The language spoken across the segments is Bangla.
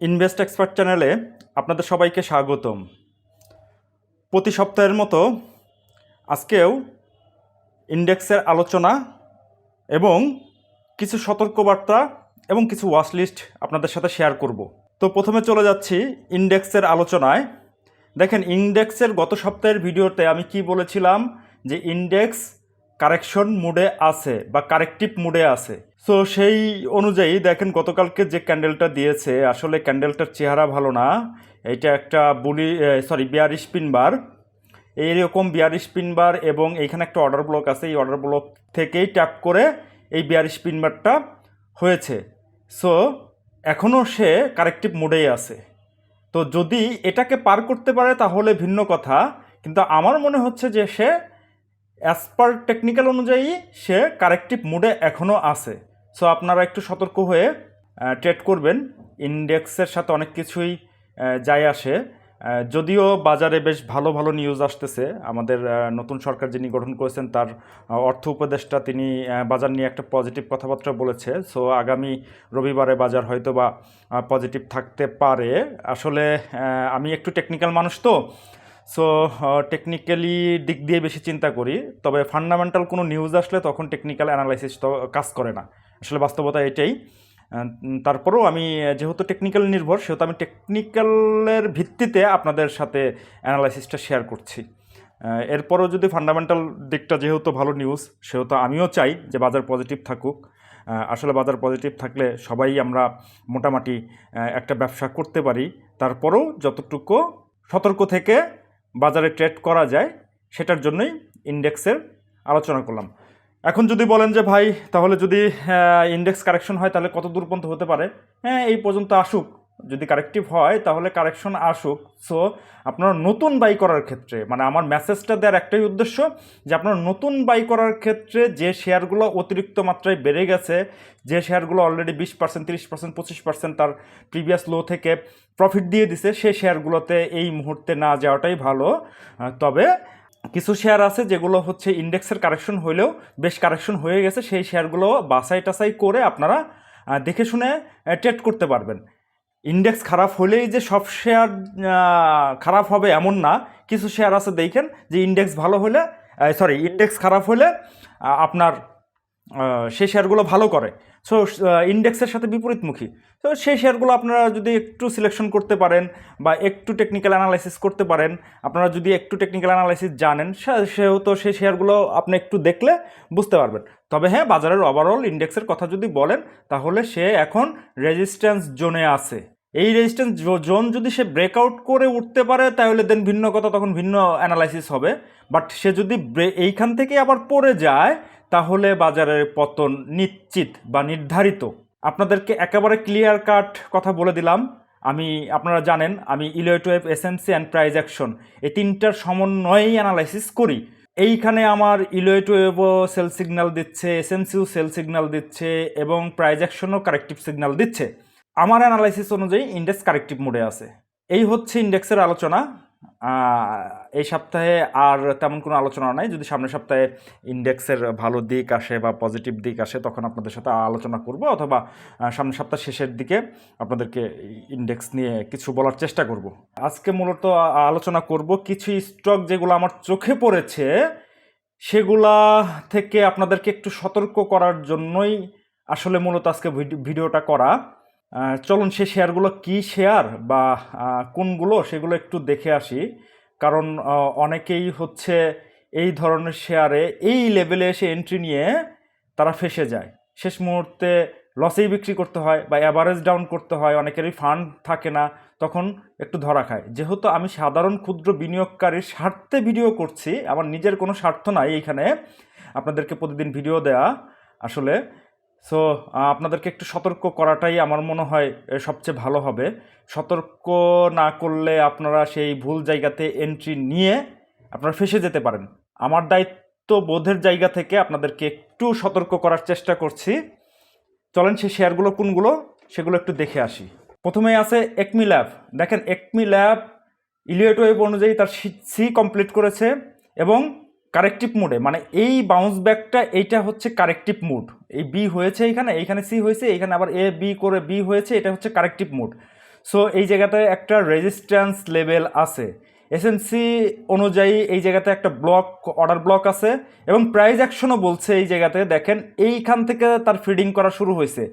ইনভেস্ট এক্সপার্ট চ্যানেলে আপনাদের সবাইকে স্বাগতম। প্রতি সপ্তাহের মতো আজকেও ইন্ডেক্সের আলোচনা এবং কিছু সতর্কবার্তা এবং কিছু ওয়াচ লিস্ট আপনাদের সাথে শেয়ার করব। তো প্রথমে চলে যাচ্ছি ইন্ডেক্সের আলোচনায়। দেখেন ইন্ডেক্সের গত সপ্তাহের ভিডিওতে আমি কি বলেছিলাম যে ইন্ডেক্স কারেকশন মুডে আছে বা কারেক্টিভ মুডে আছে। সো সেই অনুযায়ী দেখেন, গতকালকে যে ক্যান্ডেলটা দিয়েছে, আসলে ক্যান্ডেলটার চেহারা ভালো না। এটা একটা বুলি সরি বিয়ার স্পিন বার এইরকম বিয়ার স্পিন বার এবং এইখানে একটা অর্ডার ব্লক আছে, এই অর্ডার ব্লক থেকেই ট্যাপ করে এই বিয়ার স্পিন বারটা হয়েছে। সো এখনও সে কারেক্টিভ মুডেই আছে। তো যদি এটাকে পার করতে পারে, তাহলে ভিন্ন কথা। কিন্তু আমার মনে হচ্ছে যে সে অ্যাজ পার টেকনিক্যাল অনুযায়ী, সে কারেক্টিভ মুডে এখনও আছে। সো আপনারা একটু সতর্ক হয়ে ট্রেড করবেন। ইন্ডেক্সের সাথে অনেক কিছুই যায় আসে। যদিও বাজারে বেশ ভালো ভালো নিউজ আসতেছে। আমাদের নতুন সরকার যিনি গঠন করেছেন, তার অর্থ উপদেষ্টা তিনি বাজার নিয়ে একটা পজিটিভ কথাবার্তা বলেছে। সো আগামী রবিবারে বাজার হয়তো বা পজিটিভ থাকতে পারে। আসলে আমি একটু টেকনিক্যাল মানুষ তো। সো টেকনিক্যালি দিক দিয়ে বেশি চিন্তা করি। তবে ফান্ডামেন্টাল কোনো নিউজ আসলে তখন টেকনিক্যাল অ্যানালাইসিস তো কাজ করে না। আসলে বাস্তবতা এটাই। তারপরেও আমি যেহেতু টেকনিক্যাল নির্ভর, সেহেতু আমি টেকনিক্যালের ভিত্তিতে আপনাদের সাথে অ্যানালাইসিসটা শেয়ার করছি। এরপরও যদি ফান্ডামেন্টাল দিকটা যেহেতু ভালো নিউজ সেহেতু আমিও চাই যে বাজার পজিটিভ থাকুক। আসলে বাজার পজিটিভ থাকলে সবাই আমরা মোটামুটি একটা ব্যবসা করতে পারি। তারপরেও যতটুকু সতর্ক থেকে বাজারে ট্রেড করা যায়, সেটার জন্যই ইন্ডেক্সের আলোচনা করলাম। এখন যদি বলেন যে ভাই, তাহলে যদি ইন্ডেক্স কারেকশন হয়, তাহলে কত দূর পর্যন্ত হতে পারে? হ্যাঁ এই পর্যন্ত আসুক। যদি কারেক্টিভ হয়, তাহলে কারেকশন আসুক। সো আপনারা নতুন বাই করার ক্ষেত্রে মানে আমার মেসেজটা দেওয়ার একটাই উদ্দেশ্য, যে আপনারা নতুন বাই করার ক্ষেত্রে যে শেয়ারগুলো অতিরিক্ত মাত্রায় বেড়ে গেছে, যে শেয়ারগুলো অলরেডি বিশ পার্সেন্ট তিরিশ পার্সেন্ট পঁচিশ পার্সেন্ট তার প্রিভিয়াস লো থেকে প্রফিট দিয়ে দিছে, সেই শেয়ারগুলোতে এই মুহূর্তে না যাওয়াটাই ভালো। তবে কিছু শেয়ার আছে যেগুলো হচ্ছে ইন্ডেক্সের কারেকশন হইলেও বেশ কারেকশন হয়ে গেছে। সেই শেয়ারগুলো বাছাই টাছাই করে আপনারা দেখে শুনে ট্রেড করতে পারবেন। ইন্ডেক্স খারাপ হলেই যে সব শেয়ার খারাপ হবে এমন না। কিছু শেয়ার আছে দেখেন যে ইন্ডেক্স ভালো হলে সরি ইন্ডেক্স খারাপ হলে আপনার সেই শেয়ারগুলো ভালো করে। সো ইন্ডেক্সের সাথে বিপরীতমুখী। তো সেই শেয়ারগুলো আপনারা যদি একটু সিলেকশন করতে পারেন বা একটু টেকনিক্যাল অ্যানালাইসিস করতে পারেন, আপনারা যদি একটু টেকনিক্যাল অ্যানালাইসিস জানেন সেহেতু সেই শেয়ারগুলো আপনি একটু দেখলে বুঝতে পারবেন। তবে হ্যাঁ বাজারের ওভারঅল ইন্ডেক্সের কথা যদি বলেন, তাহলে সে এখন রেজিস্ট্যান্স জোনে আছে। এই রেজিস্ট্যান্স জোন যদি সে ব্রেকআউট করে উঠতে পারে, তাহলে দেন ভিন্ন কথা, তখন ভিন্ন অ্যানালাইসিস হবে। বাট সে যদি এইখান থেকে আবার পড়ে যায় তাহলে বাজারের পতন নিশ্চিত বা নির্ধারিত? আপনাদেরকে একেবারে ক্লিয়ার কাট কথা বলে দিলাম। আমি, আপনারা জানেন, আমি Elliott wave SMC and price action এই তিনটার সমন্বয়েই অ্যানালাইসিস করি। এইখানে আমার ইলেকট্রোয়েভও সেল সিগন্যাল দিচ্ছে এসএমসিও সেল সিগন্যাল দিচ্ছে এবং প্রাইজ অ্যাকশনও কারেক্টিভ সিগন্যাল দিচ্ছে। আমার অ্যানালাইসিস অনুযায়ী ইন্ডেক্স কারেক্টিভ মোডে আছে। এই হচ্ছে ইন্ডেক্সের আলোচনা। এই সপ্তাহে আর তেমন কোনো আলোচনা নাই। যদি সামনের সপ্তাহে ইন্ডেক্সের ভালো দিক আসে বা পজিটিভ দিক আসে, তখন আপনাদের সাথে আলোচনা করব অথবা সামনের সপ্তাহ শেষের দিকে আপনাদেরকে ইন্ডেক্স নিয়ে কিছু বলার চেষ্টা করব। আজকে মূলত আলোচনা করব কিছু স্টক যেগুলো আমার চোখে পড়েছে, সেগুলা থেকে আপনাদেরকে একটু সতর্ক করার জন্যই আসলে মূলত আজকে ভিডি- ভিডিওটা করা। চলুন সে শেয়ারগুলো কি শেয়ার বা কোনগুলো সেগুলো একটু দেখে আসি। কারণ অনেকেই হচ্ছে এই ধরনের শেয়ারে এই লেভেলে এসে এন্ট্রি নিয়ে তারা ফেসে যায়। শেষ মুহূর্তে লসেই বিক্রি করতে হয় বা অ্যাভারেজ ডাউন করতে হয়, অনেকেরই ফান্ড থাকে না, তখন একটু ধরা খায়। যেহেতু আমি সাধারণ ক্ষুদ্র বিনিয়োগকারীর স্বার্থে ভিডিও করছি, আমার নিজের কোনো স্বার্থ নাই এইখানে আপনাদেরকে প্রতিদিন ভিডিও দেয়া আসলে। সো আপনাদেরকে একটু সতর্ক করাটাই আমার মনে হয় সবচেয়ে ভালো হবে। সতর্ক না করলে আপনারা সেই ভুল জায়গাতে এন্ট্রি নিয়ে আপনারা ফেসে যেতে পারেন। আমার দায়িত্ব বোধের জায়গা থেকে আপনাদেরকে একটু সতর্ক করার চেষ্টা করছি। চলেন সেই শেয়ারগুলো কোনগুলো, সেগুলো একটু দেখে আসি। প্রথমে আছে একমি ল্যাব দেখেন একমি ল্যাব ইলিয়েট ওয়েব অনুযায়ী তার সি কমপ্লিট করেছে এবং কারেক্টিভ মুডে মানে এই বাউন্স ব্যাকটা এইটা হচ্ছে কারেক্টিভ মুড এই বি হয়েছে এখানে, এইখানে সি হয়েছে, এইখানে আবার এ বি করে বি হয়েছে, এটা হচ্ছে কারেক্টিভ মুড সো এই জায়গাতে একটা রেজিস্ট্যান্স লেভেল আছে। এসএনসি অনুযায়ী এই জায়গাতে একটা ব্লক অর্ডার ব্লক আছে এবং প্রাইজ অ্যাকশনও বলছে এই জায়গাতে। দেখেন, এইখান থেকে তার ফিডিং করা শুরু হয়েছে।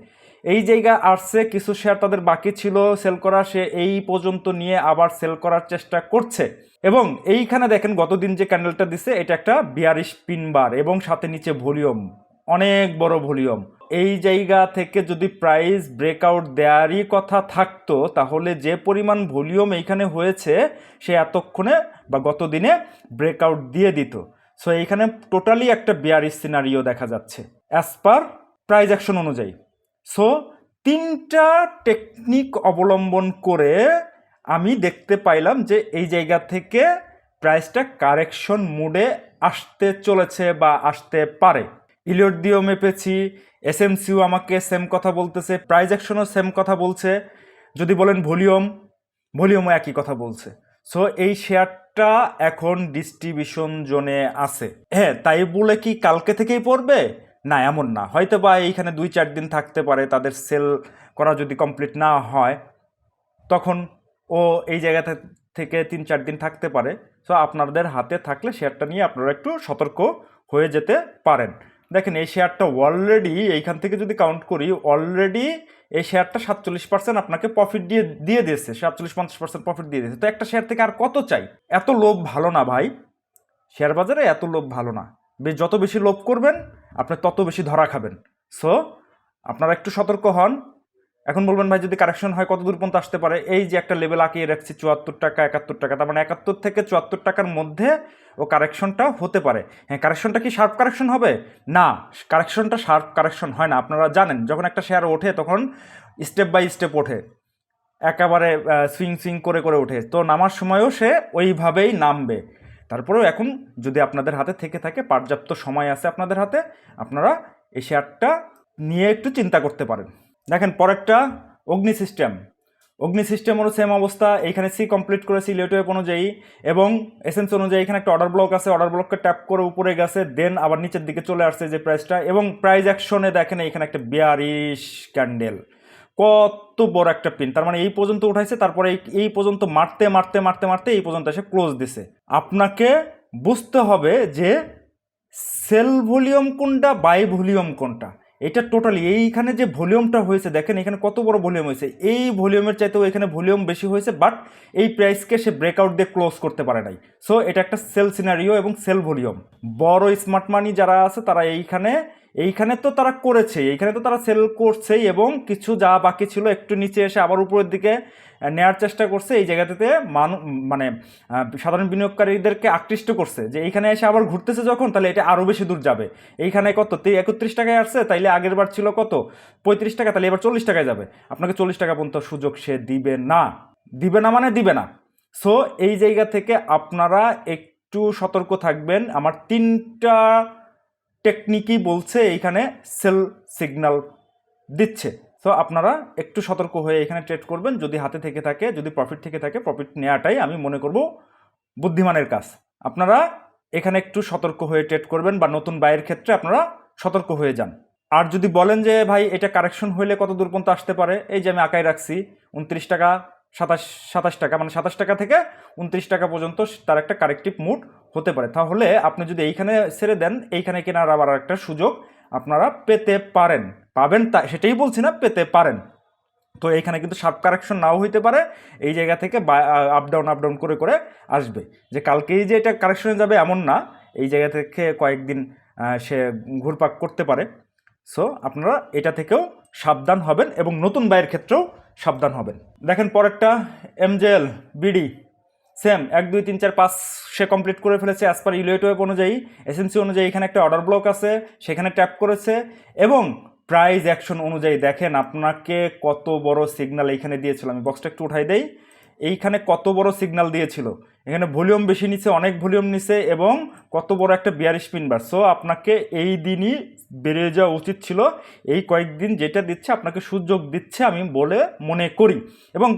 এই জায়গা আসছে, কিছু শেয়ার তাদের বাকি ছিল সেল করা, সে এই পর্যন্ত নিয়ে আবার সেল করার চেষ্টা করছে। এবং এইখানে দেখেন, গতদিন যে ক্যান্ডেলটা দিছে, এটা একটা বিয়ারিশ পিনবার এবং সাথে নিচে ভলিউম, অনেক বড় ভলিউম। এই জায়গা থেকে যদি প্রাইস ব্রেকআউট দেওয়ারই কথা থাকতো, তাহলে যে পরিমাণ ভলিউম এইখানে হয়েছে, সে এতক্ষণে বা গত দিনে ব্রেকআউট দিয়ে দিত। সো এইখানে টোটালি একটা বিয়ারিশ সিনারিও দেখা যাচ্ছে অ্যাজ পার প্রাইজ অ্যাকশন অনুযায়ী। সো তিনটা টেকনিক অবলম্বন করে আমি দেখতে পাইলাম যে এই জায়গা থেকে প্রাইসটা কারেকশন মুডে আসতে চলেছে বা আসতে পারে। ইলিয়ট দিয়েও মেপেছি এসএমসিও আমাকে সেম কথা বলতেছে প্রাইস অ্যাকশনও সেম কথা বলছে। যদি বলেন ভলিউম ভলিউমও একই কথা বলছে। সো এই শেয়ারটা এখন ডিস্ট্রিবিউশন জোনে আছে। হ্যাঁ তাই বলে কি কালকে থেকেই পড়বে? না, এমন না। হয়তো বা এইখানে দুই চার দিন থাকতে পারে তাদের সেল করা যদি কমপ্লিট না হয়, তখন ও এই জায়গা থেকে তিন চার দিন থাকতে পারে। সো, আপনাদের হাতে থাকলে শেয়ারটা নিয়ে আপনারা একটু সতর্ক হয়ে যেতে পারেন। দেখেন, এই শেয়ারটা অলরেডি এইখান থেকে যদি কাউন্ট করি অলরেডি এই শেয়ারটা সাতচল্লিশ পার্সেন্ট আপনাকে প্রফিট দিয়ে দিয়ে দিয়েছে সাতচল্লিশ পঞ্চাশ পার্সেন্ট প্রফিট দিয়ে দিয়েছে। তো একটা শেয়ার থেকে আর কত চাই? এত লোভ ভালো না ভাই। শেয়ার বাজারে এত লোভ ভালো না। যত বেশি লোভ করবেন, আপনি তত বেশি ধরা খাবেন। সো, আপনারা একটু সতর্ক হন। এখন বলবেন, ভাই, যদি কারেকশন হয় কত দূর পর্যন্ত আসতে পারে? এই যে একটা লেভেল আঁকিয়ে রাখছি, চুয়াত্তর টাকা, একাত্তর টাকা, তার মানে একাত্তর থেকে চুয়াত্তর টাকার মধ্যে ও কারেকশনটা হতে পারে। হ্যাঁ কারেকশনটা কি শার্প কারেকশন হবে? না, কারেকশনটা শার্প কারেকশন হয় না। আপনারা জানেন, যখন একটা শেয়ার ওঠে, তখন স্টেপ বাই স্টেপ ওঠে। একেবারে সুইং সুইং করে করে ওঠে। তো নামার সময়ও সে ওইভাবেই নামবে। তারপরেও এখন যদি আপনাদের হাতে থেকে থাকে, পর্যাপ্ত সময় আছে আপনাদের হাতে, আপনারা এই শেয়ারটা নিয়ে একটু চিন্তা করতে পারেন। দেখেন, পরেরটা অগ্নি সিস্টেম। অগ্নি সিস্টেমেরও সেম অবস্থা, এইখানে সি কমপ্লিট করেছি লেটওয়েব অনুযায়ী এবং এসেন্স অনুযায়ী এখানে একটা অর্ডার ব্লক আছে অর্ডার ব্লককে ট্যাপ করে উপরে গেছে দেন আবার নিচের দিকে চলে আসছে যে প্রাইসটা এবং প্রাইস অ্যাকশনে দেখেন এখানে একটা বিয়ারিশ ক্যান্ডেল কত বড় একটা পিন তার মানে এই পর্যন্ত উঠাইছে, তারপরে এই পর্যন্ত মারতে মারতে মারতে মারতে এই পর্যন্ত এসে ক্লোজ দিছে। আপনাকে বুঝতে হবে যে সেল ভলিউম কোনটা বাই ভলিউম কোনটা। এটা টোটালি এইখানে যে ভলিউমটা হয়েছে, দেখেন এখানে কত বড় ভলিউম হয়েছে। এই ভলিউমের চাইতেও এখানে ভলিউম বেশি হয়েছে বাট এই প্রাইসকে সে ব্রেকআউট দিয়ে ক্লোজ করতে পারে নাই। সো এটা একটা সেল সিনারিও এবং সেল ভলিউম বড় স্মার্ট মানি যারা আছে, তারা এইখানে এইখানে তো তারা করেছে এইখানে তো তারা সেল করছেই এবং কিছু যা বাকি ছিল একটু নিচে এসে আবার উপরের দিকে নেয়ার চেষ্টা করছে, এই জায়গাটাতে মানু মানে সাধারণ বিনিয়োগকারীদেরকে আকৃষ্ট করছে যে এইখানে এসে আবার ঘুরতেছে যখন, তাহলে এটা আরও বেশি দূর যাবে। এইখানে কত? একত্রিশ টাকায় আসছে, তাইলে আগের বার ছিল কত? পঁয়ত্রিশ টাকা, তাহলে এবার চল্লিশ টাকায় যাবে। আপনাকে চল্লিশ টাকা পর্যন্ত সুযোগ সে দিবে না। দিবে না মানে দিবে না। সো এই জায়গা থেকে আপনারা একটু সতর্ক থাকবেন। আমার তিনটা টেকনিকই বলছে এইখানে সেল সিগন্যাল দিচ্ছে। তো আপনারা একটু সতর্ক হয়ে এখানে ট্রেড করবেন। যদি হাতে থেকে থাকে, যদি প্রফিট থেকে থাকে প্রফিট নেওয়াটাই আমি মনে করব বুদ্ধিমানের কাজ। আপনারা এখানে একটু সতর্ক হয়ে ট্রেড করবেন বা নতুন বাইয়ের ক্ষেত্রে আপনারা সতর্ক হয়ে যান। আর যদি বলেন যে, ভাই, এটা কারেকশন হইলে কত দূর পর্যন্ত আসতে পারে? এই যে আমি আঁকায় রাখছি, উনত্রিশ টাকা, সাতাশ সাতাশ টাকা মানে সাতাশ টাকা থেকে উনত্রিশ টাকা পর্যন্ত তার একটা কারেক্টিভ মুড হতে পারে। তাহলে আপনি যদি এইখানে ছেড়ে দেন, এইখানে কেনার আবার একটা সুযোগ আপনারা পেতে পারেন। পাবেন তা, সেটাই বলছি না, পেতে পারেন। তো এইখানে কিন্তু শার্প কারেকশন নাও হইতে পারে, এই জায়গা থেকে আপ ডাউন আপ ডাউন করে করে আসবে। যে কালকেই যে এটা কারেকশনে যাবে এমন না, এই জায়গা থেকে কয়েকদিন সে ঘুরপাক করতে পারে। সো আপনারা এটা থেকেও সাবধান হবেন এবং নতুন বাইয়ের ক্ষেত্রেও সাবধান হবেন। দেখেন পরেরটা এমজেএল বিডি সেম, এক, দুই, তিন, চার, পাঁচ সে কমপ্লিট করে ফেলেছে অ্যাজ পার ইউলেট ওয়েব অনুযায়ী। এসএনসি অনুযায়ী এখানে একটা অর্ডার ব্লক আছে, সেখানে ট্যাপ করেছে এবং প্রাইজ অ্যাকশন অনুযায়ী দেখেন আপনাকে কত বড় সিগন্যাল এইখানে দিয়েছিল। আমি বক্সটা একটু উঠাই দেই। এইখানে কত বড় সিগনাল দিয়েছিল। এখানে ভলিউম বেশি নিচ্ছে অনেক ভলিউম নিছে এবং কত বড় একটা বিয়ার স্পিন বার সো আপনাকে এই দিনই বেরিয়ে যাওয়া উচিত ছিল। এই কয়েকদিন যেটা দিচ্ছে, আপনাকে সুযোগ দিচ্ছে আমি বলে মনে করি। এবং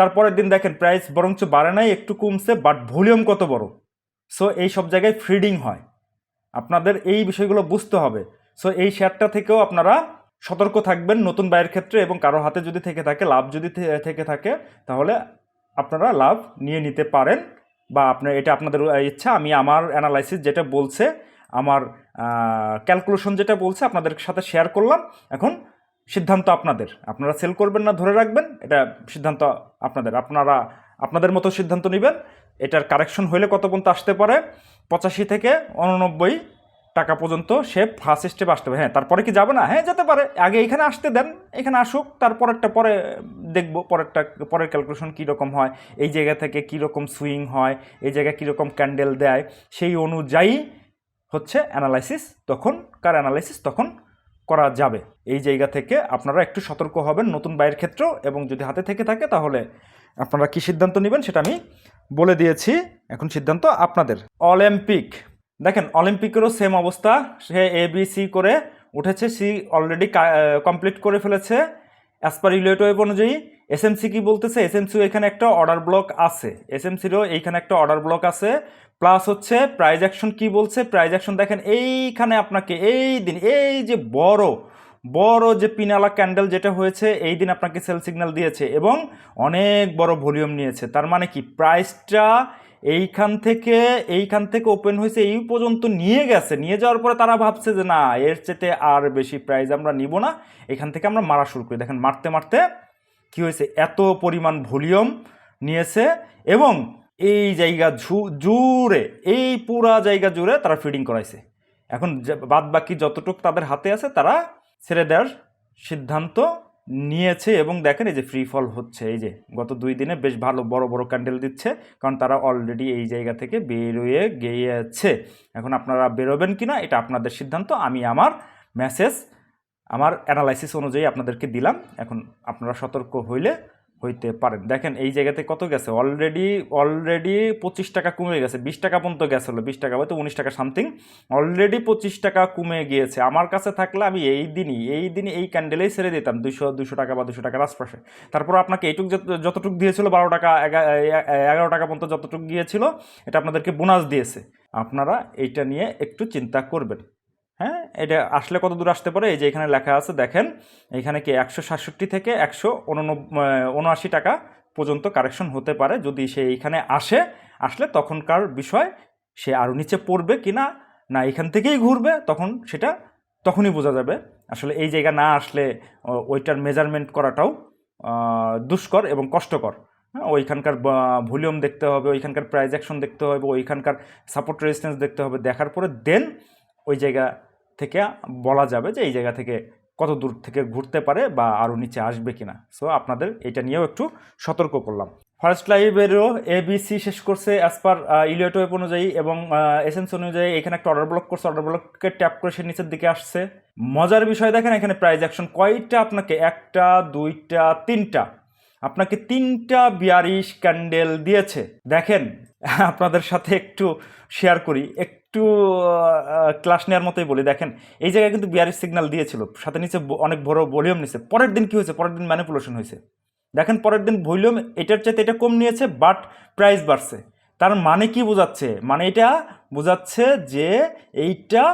তারপরের দিন দেখেন প্রাইস বরঞ্চ বাড়ে নাই, একটু কমছে বাট ভলিউম কত বড়? সো এই সব জায়গায় ফ্রিডিং হয়। আপনাদের এই বিষয়গুলো বুঝতে হবে। সো এই শেয়ারটা থেকেও আপনারা সতর্ক থাকবেন নতুন ব্যয়ের ক্ষেত্রে এবং কারও হাতে যদি থেকে থাকে, লাভ যদি থেকে থাকে, তাহলে আপনারা লাভ নিয়ে নিতে পারেন বা আপনার, এটা আপনাদের ইচ্ছা। আমি আমার অ্যানালাইসিস যেটা বলছে, আমার ক্যালকুলেশন যেটা বলছে, আপনাদের সাথে শেয়ার করলাম। এখন সিদ্ধান্ত আপনাদের। আপনারা সেল করবেন না, ধরে রাখবেন, এটা সিদ্ধান্ত আপনাদের। আপনারা, আপনাদের মতো সিদ্ধান্ত নেবেন। এটার কারেকশন হলে কত পর্যন্ত আসতে পারে? পঁচাশি থেকে উননব্বই টাকা পর্যন্ত সে ফার্স্ট স্টেপ আসতে হবে হ্যাঁ তারপরে কি যাবে না? হ্যাঁ যেতে পারে। আগে এখানে আসতে দেন, এখানে আসুক, তারপরেরটা পরে দেখব, পরেরটা, পরের ক্যালকুলেশন কীরকম হয়, এই জায়গা থেকে কীরকম সুইং হয়, এই জায়গায় কীরকম ক্যান্ডেল দেয়, সেই অনুযায়ী হচ্ছে অ্যানালাইসিস তখন কার অ্যানালাইসিস তখন করা যাবে। এই জায়গা থেকে আপনারা একটু সতর্ক হবেন নতুন বাইয়ের ক্ষেত্রেও এবং যদি হাতে থেকে থাকে তাহলে আপনারা কি সিদ্ধান্ত নেবেন সেটা আমি বলে দিয়েছি। এখন সিদ্ধান্ত আপনাদের। অলিম্পিক। দেখেন, অলিম্পিকেরও সেম অবস্থা। সে এ বি সি করে উঠেছে সি অলরেডি কমপ্লিট করে ফেলেছে। অ্যাজ পার রিলেটিভ অনুযায়ী এসএমসি কি বলতেছে? এসএমসিও এখানে একটা অর্ডার ব্লক আছে। এসএমসিরও এইখানে একটা অর্ডার ব্লক আছে। প্লাস হচ্ছে প্রাইজ অ্যাকশন কি বলছে? প্রাইজ অ্যাকশন দেখেন, এইখানে আপনাকে এই দিন, এই যে বড় বড় যে পিনালা ক্যান্ডেল যেটা হয়েছে, এই দিন আপনাকে সেল সিগন্যাল দিয়েছে এবং অনেক বড় ভলিউম নিয়েছে। তার মানে কি? প্রাইসটা এইখান থেকে এইখান থেকে ওপেন হয়েছে, এই পর্যন্ত নিয়ে গেছে। নিয়ে যাওয়ার পরে তারা ভাবছে যে না, এর চেতে আর বেশি প্রাইজ আমরা নিব না। এখান থেকে আমরা মারা শুরু করি। দেখেন, মারতে মারতে কি হয়েছে? এত পরিমাণ ভলিউম নিয়েছে এবং এই জায়গা জুড়ে, এই পুরা জায়গা জুড়ে তারা ফিডিং করাইছে। এখন বাদ বাকি যতটুক তাদের হাতে আছে, তারা ছেড়ে দেওয়ার সিদ্ধান্ত নিয়েছে এবং দেখেন এই যে ফ্রি ফল হচ্ছে। এই যে গত দুই দিনে বেশ ভালো বড় বড় ক্যান্ডেল দিচ্ছে, কারণ তারা অলরেডি এই জায়গা থেকে বেরোয়ে গিয়েছে। এখন আপনারা বেরোবেন কি না এটা আপনাদের সিদ্ধান্ত। আমি আমার মেসেজ আমার অ্যানালাইসিস অনুযায়ী আপনাদেরকে দিলাম। এখন আপনারা সতর্ক হইলে হইতে পারেন। দেখেন, এই জায়গাতে কত গেছে? অলরেডি অলরেডি পঁচিশ টাকা কমে গেছে। বিশ টাকা পর্যন্ত গেছিল। বিশ টাকা হয়তো উনিশ টাকা সামথিং অলরেডি পঁচিশ টাকা কমে গিয়েছে। আমার কাছে থাকলে আমি এই দিনই এই দিনই এই ক্যান্ডেলেই ছেড়ে দিতাম। দুশো দুশো টাকা বা দুশো টাকার আশপাশে তারপর আপনাকে এইটুক যত- যতটুক দিয়েছিল বারো টাকা, এগা- এগারো টাকা পর্যন্ত যতটুক গিয়েছিল, এটা আপনাদেরকে বোনাস দিয়েছে। আপনারা এইটা নিয়ে একটু চিন্তা করবেন। হ্যাঁ এটা আসলে কত দূর আসতে পারে? এই যে এখানে লেখা আছে, দেখেন, এখানে কি একশো সাতষট্টি থেকে একশো উনআশি টাকা পর্যন্ত কারেকশন হতে পারে। যদি সে এইখানে আসে, আসলে তখনকার বিষয়, সে আরও নিচে পড়বে কি না না এখান থেকেই ঘুরবে, তখন সেটা তখনই বোঝা যাবে। আসলে এই জায়গা না আসলে ওইটার মেজারমেন্ট করাটাও দুষ্কর এবং কষ্টকর। হ্যাঁ ওইখানকার ভলিউম দেখতে হবে, ওইখানকার প্রাইজ অ্যাকশন দেখতে হবে, ওইখানকার সাপোর্ট রেজিস্ট্যান্স দেখতে হবে। দেখার পরে দেন ওই জায়গা থেকে বলা যাবে যে এই জায়গা থেকে কত দূর থেকে ঘুরতে পারে বা আরও নিচে আসবে কিনা। সো আপনাদের এটা নিয়েও একটু সতর্ক করলাম। ফার্স্ট লাইভেরও এ এবিসি শেষ করছে অ্যাজ পার ইলিয়ট অনুযায়ী এবং এসেন্স অনুযায়ী এখানে একটা অর্ডার ব্লক করছে। অর্ডার ব্লককে ট্যাপ করে সে নিচের দিকে আসছে। মজার বিষয় দেখেন, এখানে প্রাইজ অ্যাকশন কয়টা? আপনাকে একটা, দুইটা, তিনটা। আপনাকে তিনটা বিয়ারিশ ক্যান্ডেল দিয়েছে। দেখেন আপনাদের সাথে একটু শেয়ার করি। একটু ক্লাস নেওয়ার মতোই বলি। দেখেন, এই জায়গায় কিন্তু বিয়ারিশ সিগন্যাল দিয়েছিল। সাথে নিচে অনেক বড় ভলিউম নিছে। পরের দিন কি হয়েছে? পরের দিন ম্যানিপুলেশন হয়েছে। দেখেন, পরের দিন ভলিউম এটার চাইতে এটা কম নিয়েছে বাট প্রাইস বাড়ছে। তার মানে কি বোঝাচ্ছে? মানে এটা বোঝাচ্ছে যে এইটা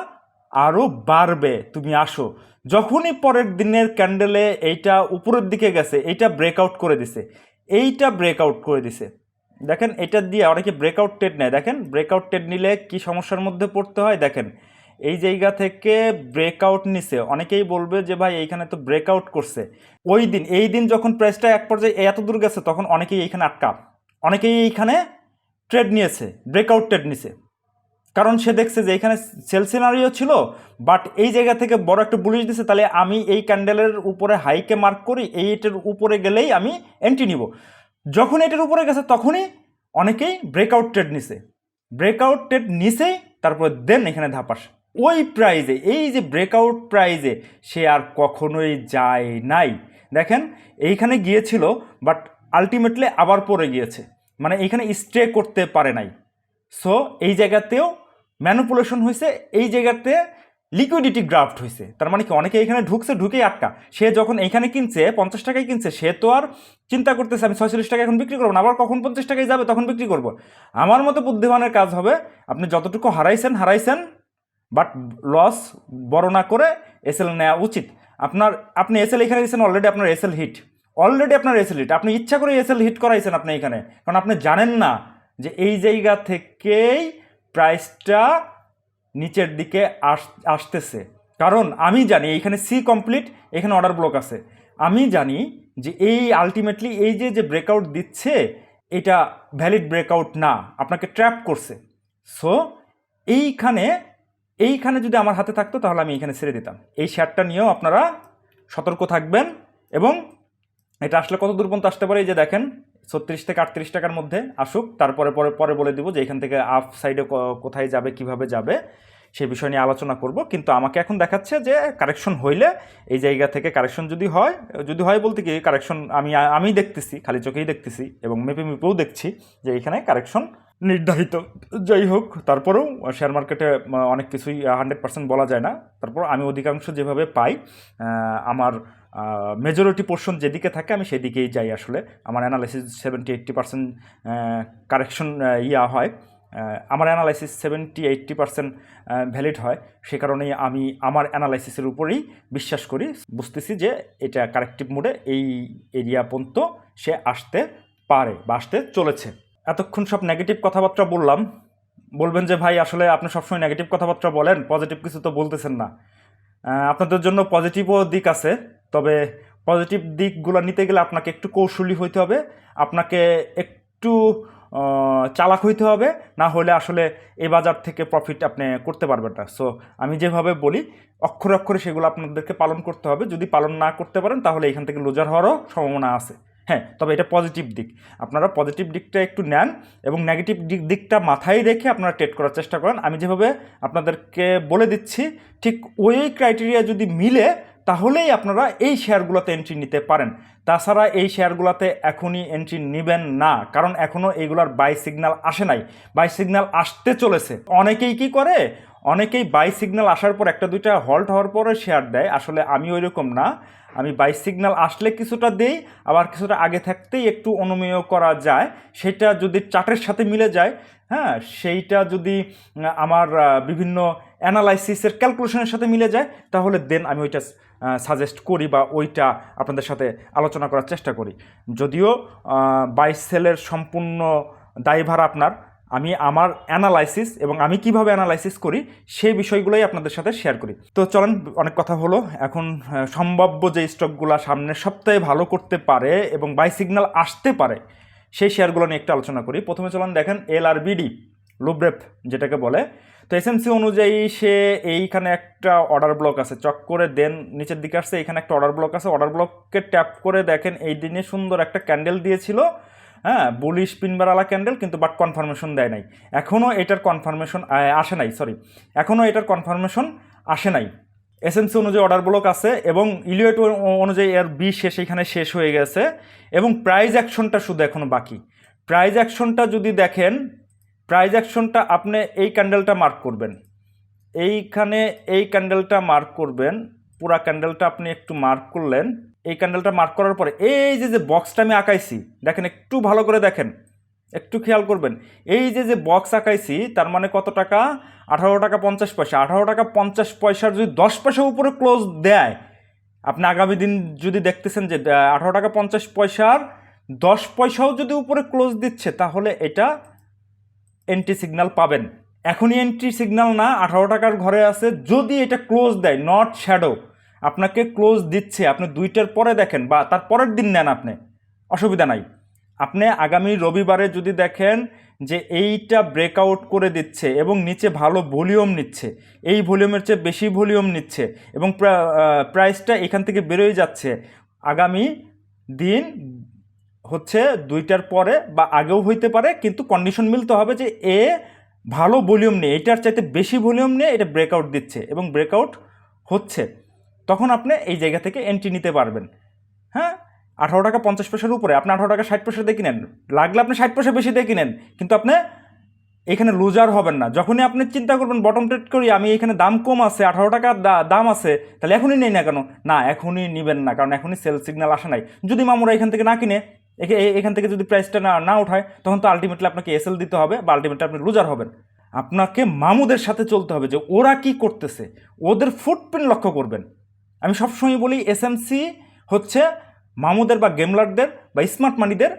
আরও বাড়বে। তুমি আসো। যখনই পরের দিনের ক্যান্ডেলে এইটা উপরের দিকে গেছে, এইটা ব্রেকআউট করে দিছে। এইটা ব্রেকআউট করে দিছে। দেখেন, এটা দিয়ে অনেকে ব্রেকআউট টেড নেয়। দেখেন ব্রেকআউট টেড নিলে কি সমস্যার মধ্যে পড়তে হয়? দেখেন, এই জায়গা থেকে ব্রেকআউট নিছে। অনেকেই বলবে যে, ভাই, এইখানে তো ব্রেকআউট করছে। ওই দিন, এই দিন যখন প্রাইসটা এক পর্যায়ে এত দূর গেছে, তখন অনেকেই এইখানে আটকা। অনেকেই এইখানে ট্রেড নিয়েছে ব্রেকআউট ট্রেড নিছে। কারণ সে দেখছে যে এখানে সেল সিনারিও ছিল বাট এই জায়গা থেকে বড় একটা বুলিশ দিছে, তাহলে আমি এই ক্যান্ডেলের উপরে হাইকে মার্ক করি এইটার উপরে গেলেই আমি এন্ট্রি নিব। যখন এটার উপরে গেছে, তখনই অনেকেই ব্রেকআউট ট্রেড নিছে। ব্রেকআউট ট্রেড নিছেই তারপর দেন এখানে ধাপাস ওই প্রাইজে এই যে ব্রেকআউট প্রাইজে সে আর কখনোই যায় নাই। দেখেন, এইখানে গিয়েছিল বাট আলটিমেটলি আবার পড়ে গিয়েছে। মানে এইখানে স্টে করতে পারে নাই। সো এই জায়গাতেও ম্যানুপুলেশন হয়েছে এই জায়গাতে লিকুইডিটি গ্রাফট হয়েছে তার মানে কি, অনেকে এখানে ঢুকছে, ঢুকেই আটকা। সে যখন এইখানে কিনছে, পঞ্চাশ টাকায় কিনছে, সে তো আর চিন্তা করতেছে, আমি ছয়চল্লিশ টাকা এখন বিক্রি করব না, আবার কখন পঞ্চাশ টাকায় যাবে, তখন বিক্রি করব। আমার মতো বুদ্ধিমানের কাজ হবে, আপনি যতটুকু হারাইছেন হারাইছেন বাট লস বড় না করে এসএল নেওয়া উচিত। আপনার, আপনি এসএল এখানে দিয়েছেন অলরেডি আপনার এসএল হিট অলরেডি আপনার এসএল হিট আপনি ইচ্ছা করে এসএল হিট করাইছেন আপনি এখানে, কারণ আপনি জানেন না যে এই জায়গা থেকেই প্রাইসটা নিচের দিকে আস, আসতেছে। কারণ আমি জানি এইখানে সি কমপ্লিট এখানে অর্ডার ব্লক আছে। আমি জানি যে এই আলটিমেটলি এই যে যে ব্রেকআউট দিচ্ছে, এটা ভ্যালিড ব্রেকআউট না, আপনাকে ট্র্যাপ করছে। সো এইখানে এইখানে যদি আমার হাতে থাকতো, তাহলে আমি এখানে ছেড়ে দিতাম। এই শেয়ারটা নিয়েও আপনারা সতর্ক থাকবেন এবং এটা আসলে কত দূর পর্যন্ত আসতে পারে এই যে দেখেন ছত্রিশ থেকে আটত্রিশ টাকার মধ্যে আসুক। তারপরে পরে পরে বলে দিব যে এখান থেকে আপ সাইডে কোথায় যাবে, কীভাবে যাবে, সে বিষয় নিয়ে আলোচনা করব। কিন্তু আমাকে এখন দেখাচ্ছে যে কারেকশন হইলে এই জায়গা থেকে কারেকশন যদি হয় যদি হয় বলতে কি কারেকশন আমি আমি দেখতেছি, খালি চোখেই দেখতেছি এবং মেপে মেপেও দেখছি যে এখানে কারেকশন নির্ধারিত। যাই হোক, তারপরেও শেয়ার মার্কেটে অনেক কিছুই হান্ড্রেড পার্সেন্ট বলা যায় না। তারপর আমি অধিকাংশ যেভাবে পাই আমার মেজরিটি পোর্শন যেদিকে থাকে আমি সেদিকেই যাই আসলে। আমার analysis seventy eighty percent correction ইয়া হয়। আমার analysis seventy eighty percent valid হয়। সে কারণেই আমি আমার অ্যানালাইসিসের উপরেই বিশ্বাস করি। বুঝতেছি যে এটা কারেক্টিভ মোডে এই এরিয়া পর্যন্ত সে আসতে পারে বা আসতে চলেছে। এতক্ষণ সব নেগেটিভ কথাবার্তা বললাম। বলবেন যে, ভাই, আসলে আপনি সবসময় নেগেটিভ কথাবার্তা বলেন। পজিটিভ কিছু তো বলতেছেন না। আপনাদের জন্য পজিটিভও দিক আছে। তবে পজিটিভ দিকগুলো নিতে গেলে আপনাকে একটু কৌশলী হইতে হবে। আপনাকে একটু চালাক হইতে হবে। না হলে আসলে এই বাজার থেকে প্রফিট আপনি করতে পারবেন না। সো আমি যেভাবে বলি, অক্ষরে অক্ষরে সেগুলো আপনাদেরকে পালন করতে হবে। যদি পালন না করতে পারেন, তাহলে এখান থেকে লোজার হওয়ারও সম্ভাবনা আছে। হ্যাঁ তবে এটা পজিটিভ দিক। আপনারা পজিটিভ দিকটা একটু নেন এবং নেগেটিভ দিক, দিকটা মাথায় রেখে আপনারা ট্রেড করার চেষ্টা করেন। আমি যেভাবে আপনাদেরকে বলে দিচ্ছি, ঠিক ওই ক্রাইটেরিয়া যদি মিলে তাহলেই আপনারা এই শেয়ারগুলোতে এন্ট্রি নিতে পারেন। তাছাড়া এই শেয়ারগুলোতে এখনই এন্ট্রি নেবেন না, কারণ এখনও এইগুলার বাই সিগন্যাল আসে নাই। বাই সিগনাল আসতে চলেছে। অনেকেই কি করে? অনেকেই বাই সিগন্যাল আসার পর একটা দুইটা হল্ট হওয়ার পরে শেয়ার দেয়। আসলে আমি ওই রকম না। আমি বাই সিগনাল আসলে কিছুটা দেই, আবার কিছুটা আগে থাকতেই একটু অনুমেয় করা যায়। সেটা যদি চার্টের সাথে মিলে যায় হ্যাঁ সেইটা যদি আমার বিভিন্ন অ্যানালাইসিসের ক্যালকুলেশনের সাথে মিলে যায়, তাহলে দেন আমি ওইটা সাজেস্ট করি বা ওইটা আপনাদের সাথে আলোচনা করার চেষ্টা করি। যদিও বাই সেলের সম্পূর্ণ দায়ভার আপনার, আমি আমার অ্যানালাইসিস এবং আমি কীভাবে অ্যানালাইসিস করি সেই বিষয়গুলোই আপনাদের সাথে শেয়ার করি। তো চলেন, অনেক কথা হলো। এখন সম্ভাব্য যে স্টকগুলো সামনের সপ্তাহে ভালো করতে পারে এবং বাই সিগন্যাল আসতে পারে, সেই শেয়ারগুলো নিয়ে একটু আলোচনা করি। প্রথমে চলেন দেখেন এল আর বিডি লুব্রেপ যেটাকে বলে। তো এসএমসি অনুযায়ী সে এইখানে একটা অর্ডার ব্লক আছে। চক করে দেন, নিচের দিকে আসছে, এখানে একটা অর্ডার ব্লক আছে। অর্ডার ব্লককে ট্যাপ করে দেখেন, এই দিনে সুন্দর একটা ক্যান্ডেল দিয়েছিল। হ্যাঁ বুলিশ পিনবারালা ক্যান্ডেল কিন্তু বাট কনফার্মেশন দেয় নাই। এখনও এটার কনফার্মেশন আসে নাই সরি এখনও এটার কনফার্মেশন আসে নাই। এসএনসি অনুযায়ী অর্ডার ব্লক আছে এবং ইলিয়েট অনুযায়ী এর বি শেষ, এখানে শেষ হয়ে গেছে এবং প্রাইজ অ্যাকশনটা শুধু এখনও বাকি। প্রাইজ অ্যাকশনটা যদি দেখেন প্রাইজ অ্যাকশনটা আপনি এই ক্যান্ডেলটা মার্ক করবেন। এইখানে এই ক্যান্ডেলটা মার্ক করবেন, পুরা ক্যান্ডেলটা আপনি একটু মার্ক করলেন। এই ক্যান্ডেলটা মার্ক করার পরে এই যে যে বক্সটা আমি আঁকাইছি, দেখেন একটু ভালো করে দেখেন, একটু খেয়াল করবেন। এই যে যে বক্স আঁকাইছি, তার মানে কত টাকা? আঠারো টাকা পঞ্চাশ পয়সা। আঠারো টাকা পঞ্চাশ পয়সার যদি দশ পয়সা উপরে ক্লোজ দেয়, আপনি আগামী দিন যদি দেখতেছেন যে আঠারো টাকা পঞ্চাশ পয়সার দশ পয়সাও যদি উপরে ক্লোজ দিচ্ছে, তাহলে এটা এন্ট্রি সিগনাল পাবেন। এখনই এন্ট্রি সিগনাল না, আঠারো টাকার ঘরে আছে। যদি এটা ক্লোজ দেয় নট শ্যাডো আপনাকে ক্লোজ দিচ্ছে। আপনি দুইটার পরে দেখেন বা তার পরের দিন নেন আপনি। অসুবিধা নাই। আপনি আগামী রবিবারে যদি দেখেন যে এইটা ব্রেকআউট করে দিচ্ছে এবং নিচে ভালো ভলিউম নিচ্ছে, এই ভলিউমের চেয়ে বেশি ভলিউম নিচ্ছে এবং প্রাইসটা এখান থেকে বেরোয় যাচ্ছে, আগামী দিন হচ্ছে দুইটার পরে বা আগেও হইতে পারে, কিন্তু কন্ডিশন মিলতে হবে যে এ ভালো ভলিউম নেই এটার চাইতে বেশি ভলিউম নিয়ে এটা ব্রেকআউট দিচ্ছে এবং ব্রেকআউট হচ্ছে। তখন আপনি এই জায়গা থেকে এন্ট্রি নিতে পারবেন। হ্যাঁ? আঠারো টাকা পঞ্চাশ পয়সার উপরে, আপনি আঠারো টাকা ষাট পয়সা দিয়ে কিনেন। লাগলে আপনি ষাট পয়সা বেশি দিয়ে কিনেন, কিন্তু আপনি এখানে লুজার হবেন না। যখনই আপনি চিন্তা করবেন বটম ট্রেড করি, আমি এখানে দাম কম আছে, আঠারো টাকা দাম আছে, তাহলে এখনই নেই না কেন? না, এখনই নেবেন না, কারণ এখনই সেল সিগন্যাল আসে নাই। যদি মামুরা এখান থেকে না কিনে এখান থেকে যদি প্রাইসটা না না উঠায়, তখন তো আলটিমেটলি আপনাকে এসএল দিতে হবে বা আলটিমেটলি আপনি লুজার হবেন। আপনাকে মামুদের সাথে চলতে হবে যে ওরা কি করতেছে, ওদের ফুটপ্রিন্ট লক্ষ্য করবেন। আমি সবসময় বলি এসএমসি হচ্ছে মামুদের বা গেমলারদের বা স্মার্ট মানিদের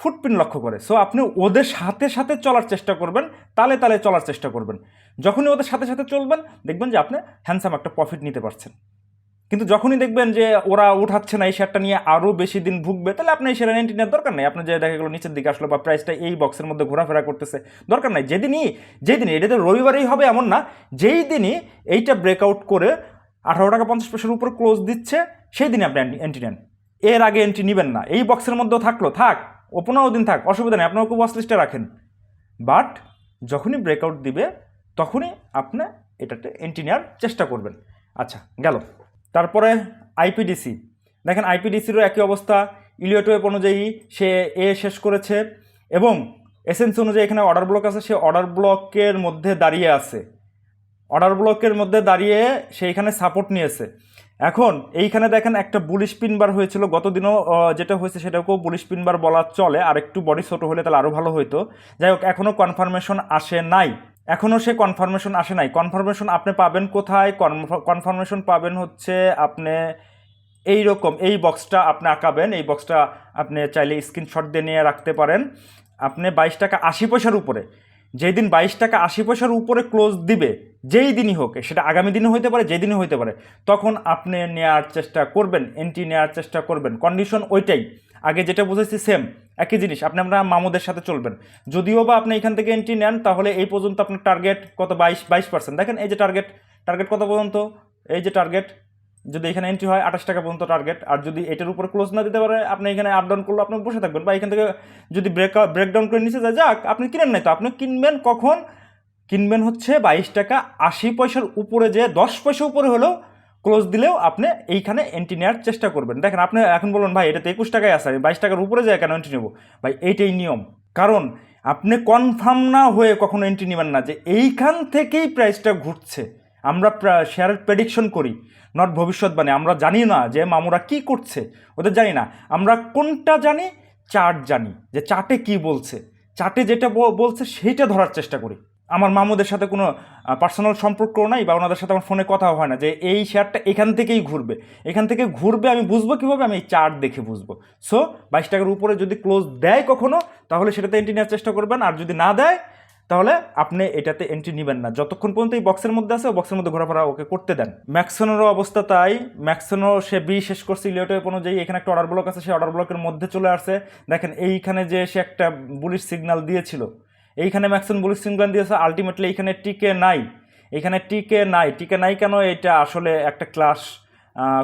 ফুটপ্রিন্ট লক্ষ্য করে। সো আপনি ওদের সাথে সাথে চলার চেষ্টা করবেন, তালে তালে চলার চেষ্টা করবেন। যখনই ওদের সাথে সাথে চলবেন, দেখবেন যে আপনি হ্যান্ডসাম একটা প্রফিট নিতে পারছেন। কিন্তু যখনই দেখবেন যে ওরা উঠাচ্ছে না এই শেয়ারটা নিয়ে আরও বেশি দিন ভুগবে, তাহলে আপনি এই শেয়ার এন্ট্রি নেওয়ার দরকার নেই। আপনি যে দেখা গেলো নিচের দিকে আসলো বা প্রাইসটা এই বক্সের মধ্যে ঘোরাফেরা করতেছে, দরকার নাই। যেদিনই যেদিনই, এটা তো রবিবারেই হবে এমন না, যেই দিনই এইটা ব্রেকআউট করে আঠারো টাকা পঞ্চাশ পয়সার উপর ক্লোজ দিচ্ছে, সেই দিনই আপনি এন্ট্রি নেন। এর আগে এন্ট্রি নেবেন না। এই বক্সের মধ্যেও থাকল, থাক ও পনেরো দিন থাক, অসুবিধা নেই আপনার খুব লিস্টে রাখেন। বাট যখনই ব্রেকআউট দিবে, তখনই আপনি এটাতে এন্ট্রি নেওয়ার চেষ্টা করবেন। আচ্ছা গেল। তারপরে আইপিডিসি। দেখেন আইপিডিসিরও একই অবস্থা ইলিওটোয়েপ অনুযায়ী সে এ শেষ করেছে এবং এসেন্স অনুযায়ী এখানে অর্ডার ব্লক আছে, সে অর্ডার ব্লকের মধ্যে দাঁড়িয়ে আছে। অর্ডার ব্লকের মধ্যে দাঁড়িয়ে সে এখানে সাপোর্ট নিয়েছে। এখন এইখানে দেখেন একটা বুলিশ পিনবার হয়েছিল, গতদিনও যেটা হয়েছে সেটাকেও বুলিশ পিনবার বলা চলে আর একটু বডি ছোটো হলে তাহলে আরও ভালো হতো যাই হোক এখনও কনফার্মেশন আসে নাই। এখনও সে কনফার্মেশন আসে নাই। কনফার্মেশন আপনি পাবেন কোথায়? কনফার্মেশন পাবেন হচ্ছে আপনি এই রকম এই বক্সটা আপনি আঁকাবেন, এই বক্সটা আপনি চাইলে স্ক্রিনশট দিয়ে নিয়ে রাখতে পারেন। আপনি বাইশ টাকা আশি পয়সার উপরে যেই দিন বাইশ টাকা আশি পয়সার উপরে ক্লোজ দিবে, যেই দিনই হোক, সেটা আগামী দিনে হইতে পারে, যেই দিনই হইতে পারে, তখন আপনি নেওয়ার চেষ্টা করবেন এন্ট্রি নেওয়ার চেষ্টা করবেন। কন্ডিশন ওইটাই। আগে যেটা বুঝেছি সেম একই জিনিস। আপনি আপনার মামুদের সাথে চলবেন। যদিও বা আপনি এখান থেকে এন্ট্রি নেন, তাহলে এই পর্যন্ত আপনার টার্গেট কত? বাইশ বাইশ পার্সেন্ট দেখেন এই যে টার্গেট টার্গেট কত পর্যন্ত? এই যে টার্গেট যদি এখানে এন্ট্রি হয়, আঠাশ টাকা পর্যন্ত টার্গেট আর যদি এটার উপর ক্লোজ না দিতে পারে, আপনি এখানে আপ ডাউন করলে আপনি বসে থাকবেন। বা এখান থেকে যদি ব্রেক ব্রেকডাউন করে নিচে যায়, যাক, আপনি কিনেন নাই তো। আপনি কিনবেন কখন? কিনবেন হচ্ছে বাইশ টাকা আশি পয়সার উপরে যে দশ পয়সা উপরে হলেও ক্লোজ দিলেও আপনি এইখানে এন্ট্রি নেওয়ার চেষ্টা করবেন। দেখেন, আপনি এখন বলুন, ভাই, এটা তো একুশ টাকায় আসে আমি বাইশ টাকার উপরে যায় কেন এন্ট্রি নেব? ভাই, এইটাই নিয়ম। কারণ আপনি কনফার্ম না হয়ে কখনো এন্ট্রি নেবেন না যে এইখান থেকেই প্রাইসটা ঘুরছে। আমরা শেয়ারের প্রেডিকশন করি নট ভবিষ্যৎবাণী। আমরা জানি না যে মামুরা কি করছে। ওদের জানি না। আমরা কোনটা জানি চার্ট জানি। যে চার্টে কি বলছে। চার্টে যেটা বলছে, সেইটা ধরার চেষ্টা করি। আমার মামুদের সাথে কোনো পার্সোনাল সম্পর্ক নাই বা ওনাদের সাথে আমার ফোনে কথা হয় না যে এই শেয়ারটা এখান থেকেই ঘুরবে। এখান থেকে ঘুরবে আমি বুঝব কীভাবে? আমি এই চার্ট দেখে বুঝব। সো বাইশ টাকার উপরে যদি ক্লোজ দেয় কখনো, তাহলে সেটাতে এন্ট্রি নেওয়ার চেষ্টা করবেন। আর যদি না দেয়, তাহলে আপনি এটাতে এন্ট্রি নেবেন না। যতক্ষণ পর্যন্ত এই বক্সের মধ্যে আছে বক্সের মধ্যে ঘোরাফেরা ওকে করতে দেন। ম্যাক্সোনেরও অবস্থা তাই। ম্যাক্সোনো সে বি শেষ করছে ইলিয়টের অনুযায়ী এখানে একটা অর্ডার ব্লক আছে, সেই অর্ডার ব্লকের মধ্যে চলে আসছে দেখেন এইখানে যে সে একটা বুলিশ সিগন্যাল দিয়েছিল। এইখানে ম্যাক্সন বুলিশ সিঙ্গলান দিয়েছে আলটিমেটলি এইখানে টিকে নাই। এখানে টিকে নাই। টিকে নাই কেন? এটা আসলে একটা ক্লাস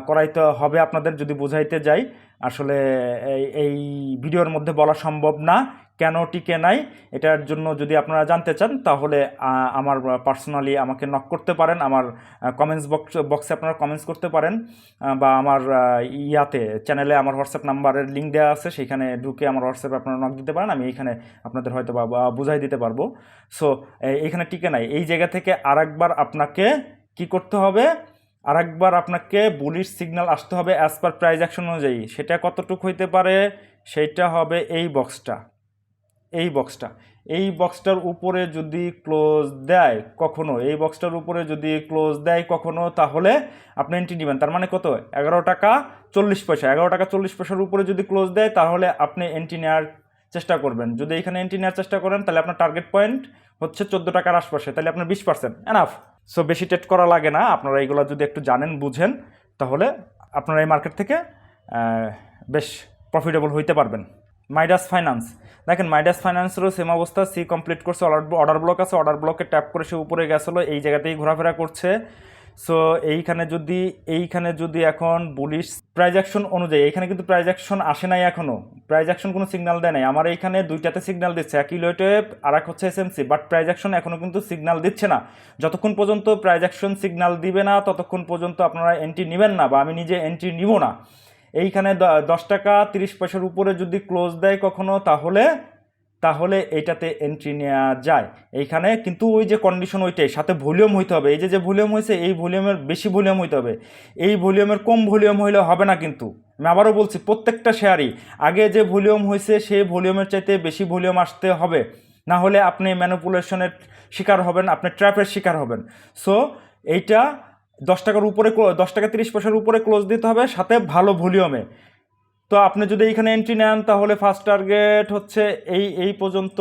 করাইতে হবে আপনাদের যদি বোঝাইতে যাই। আসলে এই এই ভিডিওর মধ্যে বলা সম্ভব না। কেন টিকে নাই, এটার জন্য যদি আপনারা জানতে চান, তাহলে আমার পার্সোনালি আমাকে নক করতে পারেন। আমার কমেন্টস বক্স বক্সে আপনারা কমেন্টস করতে পারেন। বা আমার ইয়াতে চ্যানেলে আমার হোয়াটসঅ্যাপ নাম্বারের লিঙ্ক দেওয়া আছে, সেখানে ঢুকে আমার হোয়াটসঅ্যাপে আপনারা নক দিতে পারেন, আমি এখানে আপনাদের হয়তো বা বুঝাই দিতে পারব। সো এইখানে টিকে নাই। এই জায়গা থেকে আরেকবার আপনাকে কি করতে হবে? আরেকবার আপনাকে বুলিশ সিগন্যাল আসতে হবে অ্যাজ পার প্রাইজ অ্যাকশন অনুযায়ী। সেটা কতটুকু হইতে পারে? সেইটা হবে এই বক্সটা এই বক্সটা এই বক্সটার উপরে যদি ক্লোজ দেয় কখনো, এই বক্সটার উপরে যদি ক্লোজ দেয় কখনো, তাহলে আপনি এন্ট্রি নেবেন। তার মানে কত? এগারো টাকা চল্লিশ পয়সা। এগারো টাকা চল্লিশ পয়সার উপরে যদি ক্লোজ দেয়, তাহলে আপনি এন্ট্রি নেওয়ার চেষ্টা করবেন। যদি এখানে এন্ট্রি নেওয়ার চেষ্টা করেন, তাহলে আপনার টার্গেট পয়েন্ট হচ্ছে চোদ্দ টাকার আশপাশে। তাহলে আপনার বিশ পার্সেন্ট এনাফ সো বেশি টেট করা লাগে না। আপনারা এইগুলো যদি একটু জানেন, বুঝেন, তাহলে আপনারা এই মার্কেট থেকে বেশ প্রফিটেবল হইতে পারবেন। মাইডাস ফাইন্যান্স দেখেন মাইডাস ফাইন্যান্সেরও সেম অবস্থা সি কমপ্লিট করছে অর্ডার অর্ডার ব্লক আছে অর্ডার ব্লকে ট্যাপ করে সে উপরে গেছিল, এই জায়গাতেই ঘোরাফেরা করছে। সো এইখানে যদি এইখানে যদি এখন বুলিশ প্রাইজ অ্যাকশন অনুযায়ী এখানে কিন্তু প্রাইজ অ্যাকশন আসে নাই এখনও প্রাইজ অ্যাকশন কোনো সিগনাল দেয় নাই। আমার এইখানে দুইটাতে সিগনাল দিচ্ছে এক ইলোয়েটেভ আর এক হচ্ছে এসএমসি বাট প্রাইজ অ্যাকশন এখনও কিন্তু সিগনাল দিচ্ছে না। যতক্ষণ পর্যন্ত প্রাইজ অ্যাকশন সিগন্যাল দিবে না, ততক্ষণ পর্যন্ত আপনারা এন্ট্রি নেবেন না, বা আমি নিজে এন্ট্রি নিব না। এইখানে দশ টাকা তিরিশ পয়সার উপরে যদি ক্লোজ দেয় কখনো, তাহলে তাহলে এইটাতে এন্ট্রি নেওয়া যায়। এইখানে কিন্তু ওই যে কন্ডিশন ওইটাই, সাথে ভলিউম হইতে হবে। এই যে যে ভলিউম হয়েছে এই ভলিউমের বেশি ভলিউম হইতে হবে। এই ভলিউমের কম ভলিউম হইলে হবে না কিন্তু। আমি আবারও বলছি, প্রত্যেকটা শেয়ারই আগে যে ভলিউম হয়েছে সেই ভলিউমের চাইতে বেশি ভলিউম আসতে হবে। না হলে আপনি ম্যানিপুলেশনের শিকার হবেন, আপনি ট্র্যাপের শিকার হবেন। সো এইটা দশ টাকার উপরে দশ টাকা তিরিশ পয়সার উপরে ক্লোজ দিতে হবে, সাথে ভালো ভলিউমে তো আপনি যদি এইখানে এন্ট্রি নেন, তাহলে ফার্স্ট টার্গেট হচ্ছে এই এই পর্যন্ত,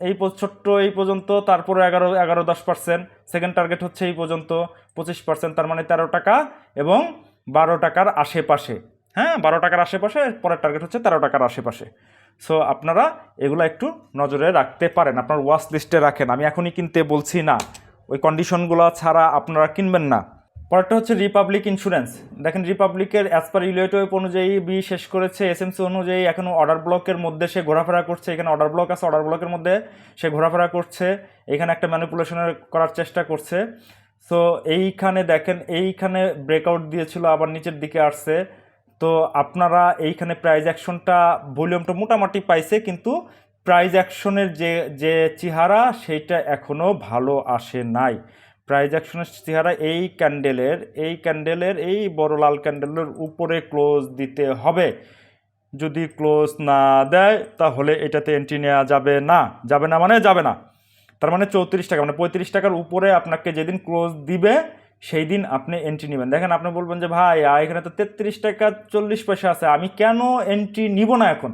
এই ছোট্ট এই পর্যন্ত, তারপরে এগারো এগারো, দশ পার্সেন্ট সেকেন্ড টার্গেট হচ্ছে এই পর্যন্ত, পঁচিশ পার্সেন্ট তার মানে তেরো টাকা এবং বারো টাকার আশেপাশে। হ্যাঁ বারো টাকার আশেপাশে, পরের টার্গেট হচ্ছে তেরো টাকার আশেপাশে। সো আপনারা এগুলো একটু নজরে রাখতে পারেন, আপনার ওয়াচ লিস্টে রাখেন। আমি এখনই কিনতে বলছি না। ওই কন্ডিশনগুলো ছাড়া আপনারা কিনবেন না। পরেরটা হচ্ছে রিপাবলিক ইন্স্যুরেন্স দেখেন রিপাবলিকের অ্যাজ পার ইউলেটিভ অনুযায়ী বি শেষ করেছে এসএমসি অনুযায়ী এখনও অর্ডার ব্লকের মধ্যে সে ঘোরাফেরা করছে, এখানে অর্ডার ব্লক আছে অর্ডার ব্লকের মধ্যে সে ঘোরাফেরা করছে, এখানে একটা ম্যানিপুলেশনের করার চেষ্টা করছে। সো এইখানে দেখেন, এইখানে ব্রেকআউট দিয়েছিল, আবার নিচের দিকে আসছে। তো আপনারা এইখানে প্রাইজ অ্যাকশনটা ভলিউমটা মোটামুটি পাইছে, কিন্তু প্রাইজ অ্যাকশনের যে যে চেহারা সেইটা এখনও ভালো আসে নাই। প্রাইজ অ্যাকশনের চেহারা এই ক্যান্ডেলের এই ক্যান্ডেলের, এই বড় লাল ক্যান্ডেলের উপরে ক্লোজ দিতে হবে। যদি ক্লোজ না দেয়, তাহলে এটাতে এন্ট্রি নেওয়া যাবে না। যাবে না মানে যাবে না। তার মানে চৌত্রিশ টাকা মানে পঁয়ত্রিশ টাকার উপরে আপনাকে যেদিন ক্লোজ দিবে, সেই দিন আপনি এন্ট্রি নেবেন। দেখেন, আপনি বলবেন যে, ভাই এখানে তো তেত্রিশ টাকা চল্লিশ পয়সা আছে, আমি কেন এন্ট্রি নিব না এখন?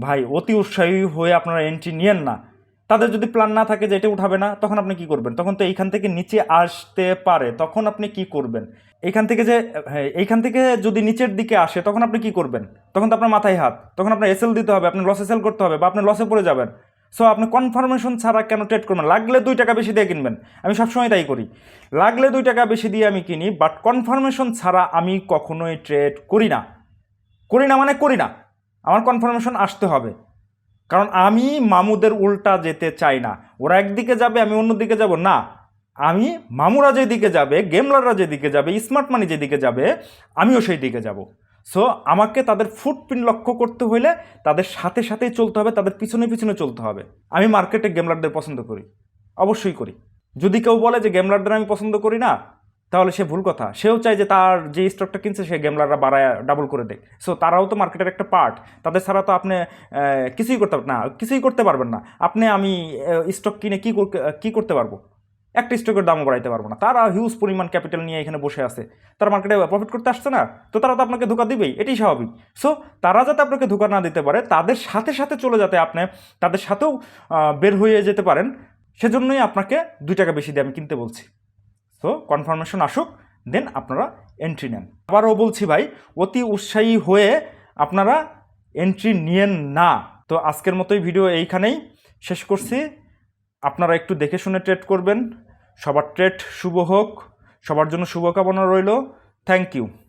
ভাই, অতি উৎসাহী হয়ে আপনারা এন্ট্রি নিয়েন না। তাদের যদি প্ল্যান না থাকে যে এটা উঠাবে না, তখন আপনি কি করবেন? তখন তো এইখান থেকে নিচে আসতে পারে, তখন আপনি কি করবেন? এইখান থেকে যে হ্যাঁ এইখান থেকে যদি নিচের দিকে আসে, তখন আপনি কি করবেন? তখন তো আপনার মাথায় হাত। তখন আপনার এসএল দিতে হবে আপনি লসে সেল করতে হবে বা আপনি লসে পড়ে যাবেন। সো আপনি কনফার্মেশন ছাড়া কেন ট্রেড করবেন? লাগলে দুই টাকা বেশি দিয়ে কিনবেন। আমি সবসময় তাই করি। লাগলে দুই টাকা বেশি দিয়ে আমি কিনি বাট কনফার্মেশন ছাড়া আমি কখনোই ট্রেড করি না। করি না মানে করি না। আমার কনফার্মেশন আসতে হবে। কারণ আমি মামুদের উল্টা যেতে চাই না। ওরা একদিকে যাবে, আমি অন্যদিকে যাব। না, আমি মামুরা যেদিকে যাবে গেমলাররা যেদিকে যাবে স্মার্ট মানি যেদিকে যাবে, আমিও সেই দিকে যাব। সো আমাকে তাদের ফুটপ্রিন্ট লক্ষ্য করতে হলে তাদের সাথে সাথেই চলতে হবে, তাদের পিছনে পিছনে চলতে হবে। আমি মার্কেটে গেমলারদের পছন্দ করি। অবশ্যই করি। যদি কেউ বলে যে গেমলারদের আমি পছন্দ করি না তাহলে সে ভুল কথা। সেও চায় যে তার যে স্টকটা কিনছে, সে গেমলাররা বাড়ায় ডাবল করে দেয়। সো তারাও তো মার্কেটের একটা পার্ট তাদের ছাড়া তো আপনি কিছুই করতে না, কিছুই করতে পারবেন না। আপনি, আমি স্টক কিনে কী কী করতে পারব? একটা স্টকের দামও বাড়াইতে পারব না। তারা হিউজ পরিমাণ ক্যাপিটাল নিয়ে এখানে বসে আছে। তারা মার্কেটে প্রফিট করতে আসছে না, তো তারা তো আপনাকে ধোকা দিবেই। এটাই স্বাভাবিক। সো তারা যাতে আপনাকে ধোকা না দিতে পারে, তাদের সাথে সাথে চলে যাতে আপনি, তাদের সাথেও বের হয়ে যেতে পারেন, সেজন্যই আপনাকে দুই টাকা বেশি দিয়ে আমি কিনতে বলছি। সো কনফার্মেশন আসুক দেন আপনারা এন্ট্রি নেন। আবারও বলছি ভাই, অতি উৎসাহী হয়ে আপনারা এন্ট্রি নিয়েন না। তো আজকের মতোই ভিডিও এইখানেই শেষ করছি। আপনারা একটু দেখে শুনে ট্রেড করবেন। সবার ট্রেড শুভ হোক, সবার জন্য শুভকামনা রইল। Thank you